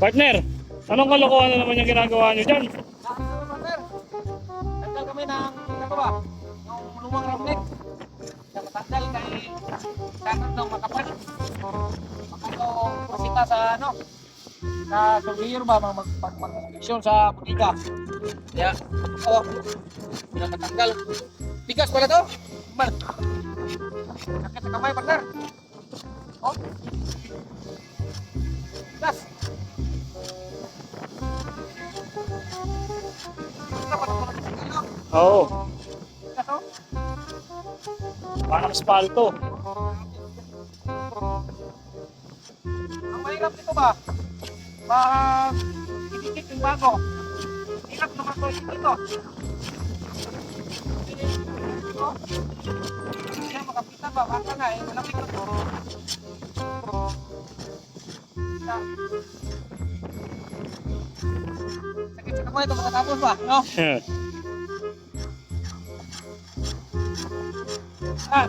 Partner, anong kalokohan na naman yung ginagawa nyo dyan? Ano, partner? Nagdal kami ng, ano ba? Yung lumang ramlet. Sa matandal kay kanan ng makapal. Makano pasita sa ano? Sa souvenir ba? Mag, mag, mag, sa butika. Kaya, oh, pinapatanggal. Bigas pala to. Mal. Sakit sa kamay, partner. Oh. Oo, parang spalto. Ang mahirap nito ba? Pag idikit yung bago. Hirap naman ito dito. Ito. Hindi na makapitan ba? Baka nga eh. Malaki na ito. Yan. Sakit sa kamay ito makatapos ba? No? 诶